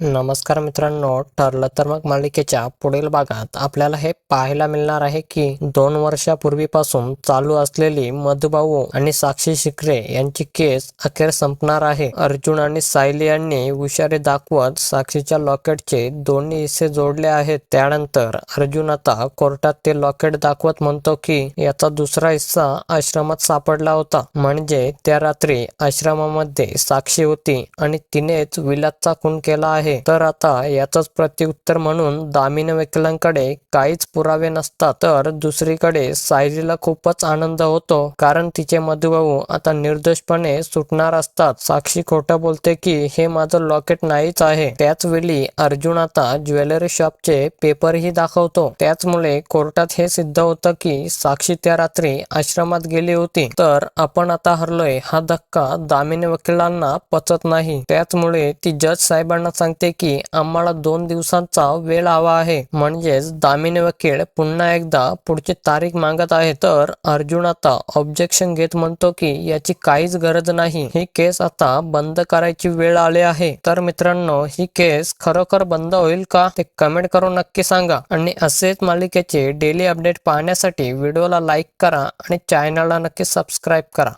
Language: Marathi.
नमस्कार मित्रांनो ठरलं तर मग मालिकेच्या पुढील भागात आपल्याला हे पाहायला मिळणार आहे की दोन वर्षापूर्वीपासून चालू असलेली मधुभाऊ आणि साक्षी शिकरे यांची केस अखेर संपणार आहे. अर्जुन आणि सायली यांनी हुशारी दाखवत साक्षीच्या लॉकेटचे दोन्ही हिस्से जोडले आहेत. त्यानंतर अर्जुन आता कोर्टात ते लॉकेट दाखवत म्हणतो की याचा दुसरा हिस्सा आश्रमात सापडला होता. म्हणजे त्या रात्री आश्रमामध्ये साक्षी होती आणि तिनेच विलासचा खून केला आहे. तर आता याचंच प्रत्युत्तर म्हणून दामिनी वकिलांकडे काहीच पुरावे नसतात तर दुसरीकडे सायलीला खूपच आनंद होतो. कारण तिचे मधुभाऊ आता निर्दोषपणे सुटणार असतात. साक्षी खोटं बोलते की हे माझं लॉकेट नाहीच आहे. त्याच वेळी अर्जुन आता ज्वेलरी शॉपचे पेपरही दाखवतो. त्याचमुळे कोर्टात हे सिद्ध होतं की साक्षी त्या रात्री आश्रमात गेली होती. तर आपण आता हरलोय. हा धक्का दामिनी वकिलांना पचत नाही. त्याचमुळे ती जज साहेबांना सांगते की आम्हाला दोन दिवसांचा वेळ हवा आहे. म्हणजेच दामिनी वकील पुन्हा एकदा पुढची तारीख मागत आहे तर अर्जुन आता ऑब्जेक्शन घेत म्हणतो की याची काहीच गरज नाही. ही केस आता बंद करायची वेळ आली आहे. तर मित्रांनो ही केस खरोखर बंद होईल का? ते कमेंट करून नक्की सांगा. आणि असेच मालिकेचे डेली अपडेट पाहण्यासाठी व्हिडिओला लाईक करा आणि चॅनलला नक्की सबस्क्राईब करा.